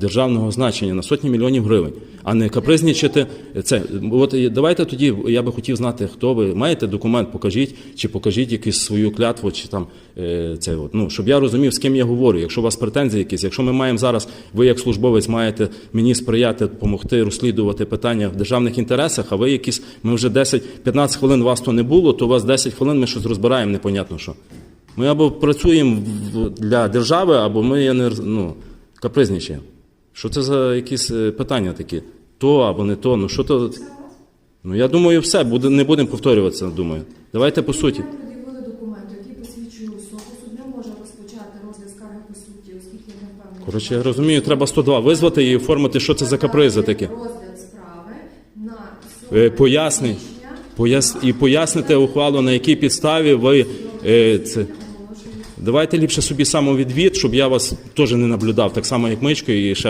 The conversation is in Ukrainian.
державного значення на сотні мільйонів гривень, а не капризничати це. От давайте тоді я би хотів знати, хто ви маєте документ, покажіть, чи покажіть якусь свою клятву, чи там е, це от, ну щоб я розумів, з ким я говорю. Якщо у вас претензії якісь, якщо ми маємо зараз, ви як службовець маєте мені сприяти, допомогти розслідувати питання в державних інтересах, а ви якісь, ми вже 10-15 хвилин вас то не було, то у вас 10 хвилин ми щось розбираємо, непонятно що. Ми або працюємо для держави, або ми є не ну, капризничаємо. Що це за якісь е, питання такі? То або не то. Ну що то. Ну я думаю, все, буде, не будемо повторюватися, думаю. Давайте по суті. Ми пред'явили документ, який посвідчує особу. Суд не може розпочати розгляд скарги по суті, оскільки не впевнений. Коротше, я розумію, треба 102 визвати і оформити, що це за капризи такі. Розгляд справи на Е, поясни. Пояс... І поясните ухвалу, на якій підставі ви е, це. Давайте ліпше собі самовідвід, щоб я вас теж не наблюдав, так само як мичкою і ще.